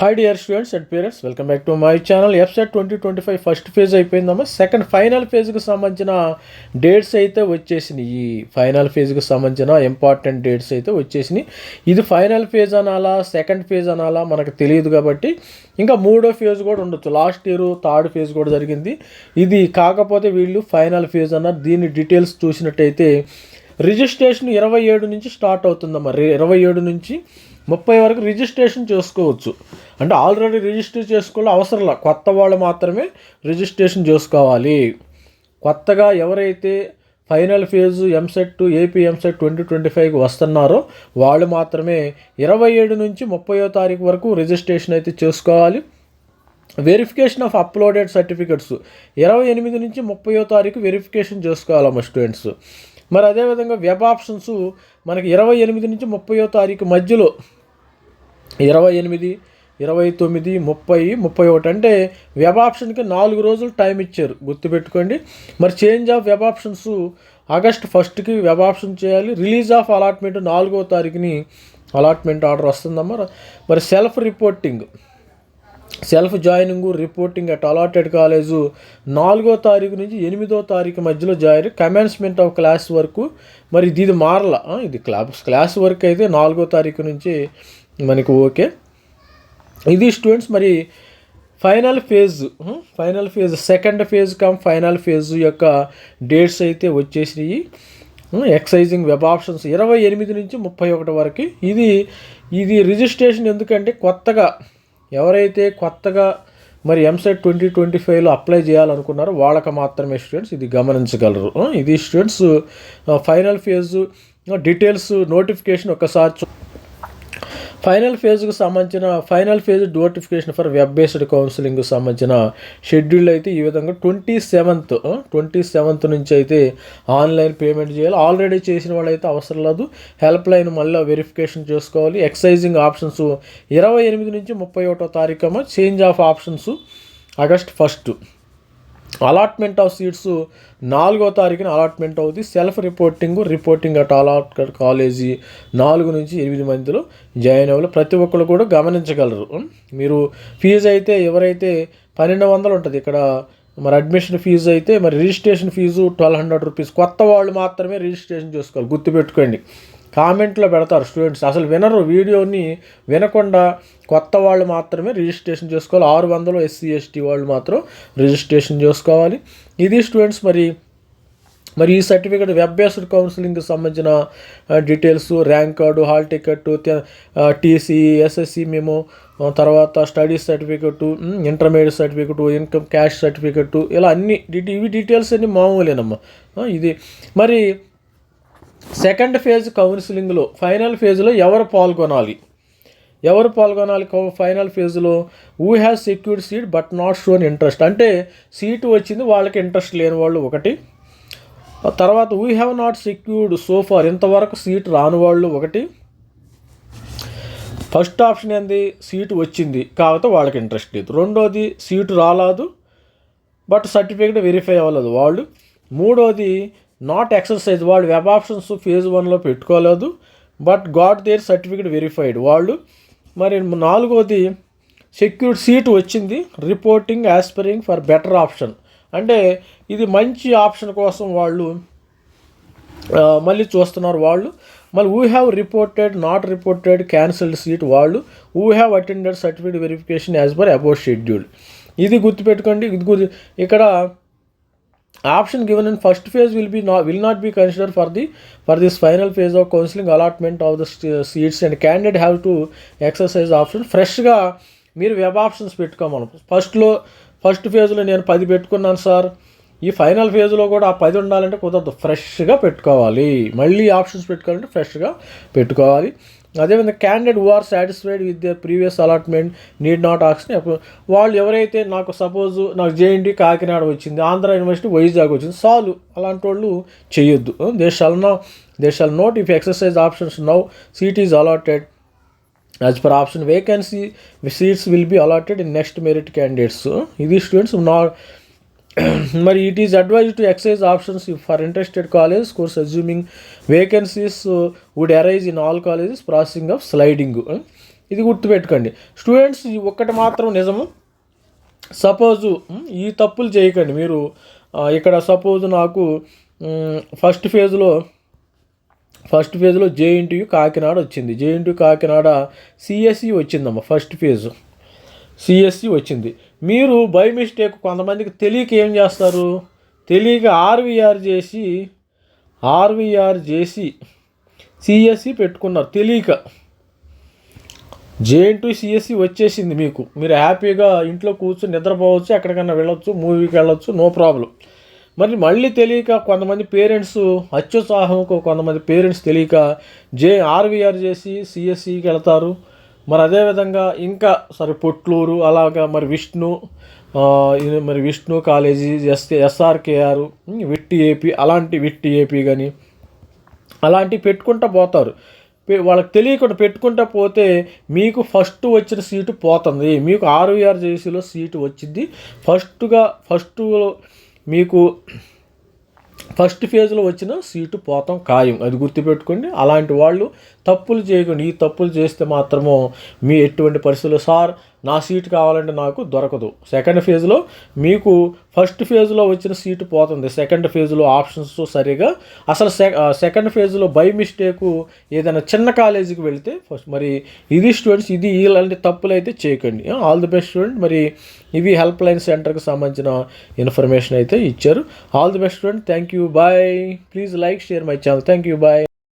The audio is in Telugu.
Hi dear students and parents welcome back to my channel EAPCET twenty twenty five first phase అయిపోయిందమ్మా సెకండ్ ఫైనల్ ఫేజ్కి సంబంధించిన డేట్స్ అయితే వచ్చేసినాయి. ఈ ఫైనల్ ఫేజ్కి సంబంధించిన ఇంపార్టెంట్ డేట్స్ అయితే వచ్చేసినాయి. ఇది ఫైనల్ ఫేజ్ అనాలా సెకండ్ ఫేజ్ అనాలా మనకు తెలియదు కాబట్టి ఇంకా మూడో ఫేజ్ కూడా ఉండొచ్చు. లాస్ట్ ఇయర్ థర్డ్ ఫేజ్ కూడా జరిగింది. ఇది కాకపోతే వీళ్ళు ఫైనల్ ఫేజ్ అన్నారు. దీని డీటెయిల్స్ చూసినట్టయితే రిజిస్ట్రేషన్ ఇరవై ఏడు నుంచి స్టార్ట్ అవుతుందమ్మా. ఇరవై ఏడు నుంచి ముప్పై వరకు రిజిస్ట్రేషన్ చేసుకోవచ్చు. అంటే ఆల్రెడీ రిజిస్టర్ చేసుకోవాలి అవసరం లేదు. కొత్త వాళ్ళు మాత్రమే రిజిస్ట్రేషన్ చేసుకోవాలి. కొత్తగా ఎవరైతే final phase EAMCET AP EAMCET twenty twenty ఫైవ్కి వస్తున్నారో వాళ్ళు మాత్రమే ఇరవై ఏడు నుంచి ముప్పయో తారీఖు వరకు రిజిస్ట్రేషన్ అయితే చేసుకోవాలి. వెరిఫికేషన్ ఆఫ్ అప్లోడెడ్ సర్టిఫికెట్స్ ఇరవై ఎనిమిది నుంచి ముప్పయో తారీఖు వెరిఫికేషన్ చేసుకోవాలమ్మ స్టూడెంట్స్ మరి అదేవిధంగా వెబ్ ఆప్షన్స్ మనకి ఇరవై ఎనిమిది నుంచి ముప్పయో తారీఖు మధ్యలో ఇరవై ఎనిమిది ఇరవై తొమ్మిది ముప్పై ముప్పై ఒకటి అంటే వెబ్ ఆప్షన్కి నాలుగు రోజులు టైం ఇచ్చారు. గుర్తుపెట్టుకోండి. మరి change of web options August ఫస్ట్కి వెబ్ ఆప్షన్ చేయాలి. రిలీజ్ ఆఫ్ అలాట్మెంట్ నాలుగో తారీఖుని అలాట్మెంట్ ఆర్డర్ వస్తుందమ్మా. మరి self reporting self joining reporting at allotted college నాలుగో తారీఖు నుంచి ఎనిమిదో తారీఖు మధ్యలో జాయిన్ కమెన్స్మెంట్ ఆఫ్ క్లాస్ వరకు మరి ఇది ఇది మారల ఇది క్లాస్ క్లాస్ వర్క్ అయితే నాలుగో తారీఖు నుంచి మనకి ఓకే. ఇది స్టూడెంట్స్ మరి final phase final phase second phase cum final phase యొక్క డేట్స్ అయితే వచ్చేసినాయి. ఎక్సైజింగ్ వెబ్ ఆప్షన్స్ ఇరవై ఎనిమిది నుంచి ముప్పై ఒకటి వరకు. ఇది ఇది రిజిస్ట్రేషన్ ఎందుకంటే కొత్తగా ఎవరైతే కొత్తగా మరి ఎంసెట్ ట్వంటీ ట్వంటీ ఫైవ్లో అప్లై చేయాలనుకున్నారో వాళ్ళకి మాత్రమే స్టూడెంట్స్ ఇది గమనించగలరు. ఇది students final phase details notification ఒకసారి ఫైనల్ ఫేజ్కి సంబంధించిన final phase notification for web based కౌన్సిలింగ్కి సంబంధించిన షెడ్యూల్ అయితే ఈ విధంగా ట్వంటీ సెవెంత్ ట్వంటీ సెవెంత్ నుంచి అయితే ఆన్లైన్ పేమెంట్ చేయాలి. ఆల్రెడీ చేసిన వాళ్ళైతే అవసరం లేదు. హెల్ప్ లైన్ మళ్ళీ వెరిఫికేషన్ చేసుకోవాలి. ఎక్సైజింగ్ ఆప్షన్స్ ఇరవై ఎనిమిది నుంచి ముప్పై ఒకటో తారీఖు change of options August first allotment of seats నాలుగో తారీఖున అలాట్మెంట్ అవుతుంది self reporting reporting at allot college నాలుగు నుంచి ఎనిమిది మందిలో జాయిన్ అవ్వాలి. ప్రతి ఒక్కరు కూడా గమనించగలరు. మీరు ఫీజు అయితే ఎవరైతే పన్నెండు వందలు ఉంటుంది ఇక్కడ మరి అడ్మిషన్ ఫీజు అయితే మరి registration fee twelve hundred rupees. కొత్త వాళ్ళు మాత్రమే రిజిస్ట్రేషన్ చేసుకోవాలి. గుర్తుపెట్టుకోండి. కామెంట్లో పెడతారు స్టూడెంట్స్. అసలు వినరు. వీడియోని వినకుండా కొత్త వాళ్ళు మాత్రమే రిజిస్ట్రేషన్ చేసుకోవాలి. ఆరు వందలు ఎస్సీ ఎస్టీ వాళ్ళు మాత్రం రిజిస్ట్రేషన్ చేసుకోవాలి. ఇది స్టూడెంట్స్ మరి మరి ఈ సర్టిఫికేట్ వెబ్ బేస్డ్ కౌన్సిలింగ్కి సంబంధించిన details rank card hall ticket TC SSC మేము తర్వాత study certificate intermediate certificate income caste certificate ఇలా అన్ని డీటె- ఇవి డీటెయిల్స్ అన్ని మామూలేనమ్మా. ఇది మరి సెకండ్ ఫేజ్ కౌన్సిలింగ్లో ఫైనల్ ఫేజ్లో ఎవరు పాల్గొనాలి? ఎవరు పాల్గొనాలి కౌ- ఫైనల్ ఫేజ్లో? Who has secured seat but not shown interest అంటే సీటు వచ్చింది వాళ్ళకి ఇంట్రెస్ట్ లేని వాళ్ళు ఒకటి. తర్వాత we have not secured so far ఇంతవరకు సీట్ రాని వాళ్ళు ఒకటి. ఫస్ట్ ఆప్షన్ ఏంది? సీటు వచ్చింది కాకపోతే వాళ్ళకి ఇంట్రెస్ట్ లేదు. రెండోది సీటు రాలేదు బట్ సర్టిఫికేట్ వెరిఫై అవ్వలేదు వాళ్ళు. మూడోది నాట్ ఎక్సర్సైజ్ వాళ్ళు వెబ్ ఆప్షన్స్ ఫేజ్ వన్లో పెట్టుకోలేదు but got their certificate verified వాళ్ళు మరి నాలుగోది సెక్యూర్డ్ సీట్ వచ్చింది reporting aspiring for better option అంటే ఇది మంచి ఆప్షన్ కోసం వాళ్ళు మళ్ళీ చూస్తున్నారు వాళ్ళు. మళ్ళీ who have reported not reported cancelled seat వాళ్ళు. Who have attended certificate verification as per about schedule ఇది గుర్తుపెట్టుకోండి ఇది గుర్తు ఇక్కడ option given in first phase will be not will not be consider for the for this final phase of counselling allotment of the seats. And candidate have to exercise option. ఫ్రెష్గా మీరు వెబ్ ఆప్షన్స్ పెట్టుకోమను. ఫస్ట్లో ఫస్ట్ ఫేజ్లో నేను పది పెట్టుకున్నాను సార్. ఈ ఫైనల్ ఫేజ్లో కూడా ఆ పది ఉండాలంటే కుదరదు. ఫ్రెష్గా పెట్టుకోవాలి. మళ్ళీ ఆప్షన్స్ పెట్టుకోవాలంటే ఫ్రెష్గా పెట్టుకోవాలి. అదేవిధంగా candidate who are satisfied with the previous allotment need not option వాళ్ళు ఎవరైతే నాకు సపోజ్ నాకు జేఎన్టీ కాకినాడ వచ్చింది ఆంధ్ర యూనివర్సిటీ వైజాగ్ వచ్చింది సాల్వ్ అలాంటి వాళ్ళు చేయొద్దు they shall no they shall not if exercise options now seat is allotted as per option vacancy seats will be allotted in next merit candidates ఇది స్టూడెంట్స్ నా మరి it is advise to exercise options for interested college course assuming vacancies would arise in all colleges processing of sliding ఇది గుర్తుపెట్టుకోండి. స్టూడెంట్స్ ఒక్కటి మాత్రం నిజము. సపోజు uh, ఈ తప్పులు చేయకండి. మీరు ఇక్కడ సపోజ్ నాకు ఫస్ట్ ఫేజ్లో ఫస్ట్ ఫేజ్లో జేఎన్టీయు కాకినాడ వచ్చింది. జేఎన్టీయు కాకినాడ సిఎస్సి వచ్చిందమ్మ ఫస్ట్ ఫేజ్ సిఎస్సి వచ్చింది. మీరు బై మిస్టేక్ కొంతమందికి తెలియక ఏం చేస్తారు? తెలియక ఆర్వీఆర్ చేసి ఆర్వీఆర్ చేసి సిఎస్సి పెట్టుకున్నారు. తెలియక. జేఎన్ టు సిఎస్సి వచ్చేసింది మీకు. మీరు హ్యాపీగా ఇంట్లో కూర్చొని నిద్రపోవచ్చు ఎక్కడికైనా వెళ్ళొచ్చు మూవీకి వెళ్ళొచ్చు నో ప్రాబ్లం మరి మళ్ళీ తెలియక కొంతమంది పేరెంట్స్ అత్యుత్సాహంకు కొంతమంది పేరెంట్స్ తెలియక జే ఆర్వీఆర్ చేసి సిఎస్సికి వెళ్తారు. మరి అదేవిధంగా ఇంకా సరే పొట్లూరు అలాగా మరి విష్ణు ఇది మరి Vishnu college S SRKR VIT AP అలాంటి విట్టి ఏపీ కానీ అలాంటివి పెట్టుకుంటా పోతారు. వాళ్ళకి తెలియకుండా పెట్టుకుంటా పోతే మీకు ఫస్ట్ వచ్చిన సీటు పోతుంది. మీకు ఆర్వీఆర్ జేసీలో సీటు వచ్చింది. ఫస్ట్గా ఫస్ట్ మీకు ఫస్ట్ ఫేజ్లో వచ్చిన సీటు పోతాం ఖాయం. అది గుర్తుపెట్టుకోండి. అలాంటి వాళ్ళు తప్పులు చేయకండి. ఈ తప్పులు చేస్తే మాత్రము మీ ఎటువంటి పరిస్థితుల్లో సార్ నా సీటు కావాలంటే నాకు దొరకదు. సెకండ్ ఫేజ్లో మీకు ఫస్ట్ ఫేజ్లో వచ్చిన సీటు పోతుంది. సెకండ్ ఫేజ్లో ఆప్షన్స్ సరిగా అసలు సెకండ్ ఫేజ్లో బై మిస్టేకు ఏదైనా చిన్న కాలేజీకి వెళ్తే ఫస్ట్ మరి ఇది స్టూడెంట్స్ ఇది ఇలాంటి తప్పులు అయితే చేయకండి. All the best student. మరి ఇవి హెల్ప్ లైన్ సెంటర్కి సంబంధించిన ఇన్ఫర్మేషన్ అయితే ఇచ్చారు. All the best student. Thank you. Bye. Please like share my channel. Thank you. Bye.